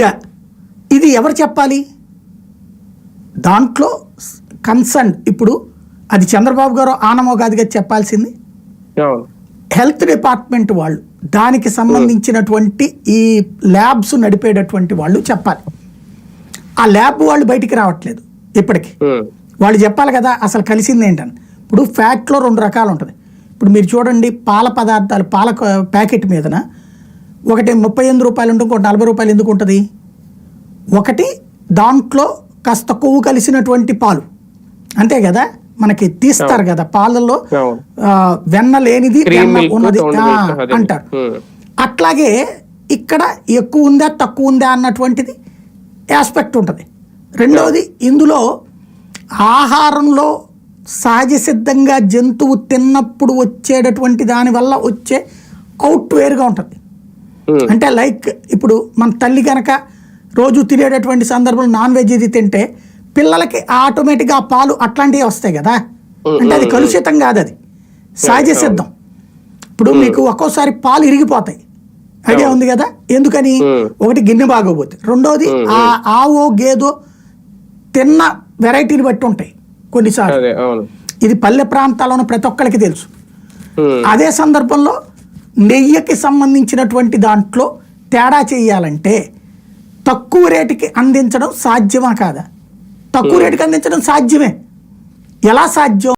ఇదా. ఇది ఎవరు చెప్పాలి? దాంట్లో కన్సర్న్ ఇప్పుడు అది చంద్రబాబు గారు ఆనమో గాదిగా చెప్పాల్సింది? హెల్త్ డిపార్ట్మెంట్ వాళ్ళు దానికి సంబంధించినటువంటి ఈ ల్యాబ్స్ నడిపేటటువంటి వాళ్ళు చెప్పాలి. ఆ ల్యాబ్ వాళ్ళు బయటికి రావట్లేదు ఇప్పటికి. వాళ్ళు చెప్పాలి కదా అసలు కలిసింది ఏంటని. ఇప్పుడు ఫ్యాట్లో రెండు రకాలు ఉంటుంది. ఇప్పుడు మీరు చూడండి పాల పదార్థాలు పాల ప్యాకెట్ మీదన ఒకటి ముప్పై ఎనిమిది రూపాయలు ఉంటుంది ఇంకోటి నలభై రూపాయలు ఎందుకు ఉంటుంది? ఒకటి దాంట్లో కాస్త కొవ్వు కలిసినటువంటి పాలు. అంతే కదా? మనకి తీస్తారు కదా? పాలల్లో వెన్న లేనిది వెన్న ఉన్నది. అంటారు. అట్లాగే ఇక్కడ ఎక్కువ ఉందా తక్కువ ఉందా అన్నటువంటిది ఆస్పెక్ట్ ఉంటుంది. రెండవది ఇందులో ఆహారంలో సహజ సిద్ధంగా జంతువు తిన్నప్పుడు వచ్చేటటువంటి దానివల్ల వచ్చే అవుట్ వేరుగా ఉంటుంది. అంటే లైక్ ఇప్పుడు మన తల్లి కనుక రోజు తినేటటువంటి సందర్భంలో నాన్ వెజ్ ఇది తింటే పిల్లలకి ఆటోమేటిక్గా పాలు అట్లాంటివి వస్తాయి కదా. అంటే అది కలుషితం కాదు అది సహజ సిద్ధం ఇప్పుడు మీకు ఒక్కోసారి పాలు ఇరిగిపోతాయి. ఐడియా ఉంది కదా? ఎందుకని. ఒకటి గిన్నె బాగోపోతే రెండోది ఆ ఆవో గేదో తిన్న వెరైటీని బట్టి ఉంటాయి కొన్నిసార్లు. ఇది పల్లె ప్రాంతాల్లో ఉన్న ప్రతి ఒక్కరికి తెలుసు. అదే సందర్భంలో నెయ్యికి సంబంధించినటువంటి దాంట్లో తేడా చేయాలంటే తక్కువ రేటుకి అందించడం సాధ్యమా కాదా? తక్కువ రేటుకి అందించడం సాధ్యమే. ఎలా సాధ్యం?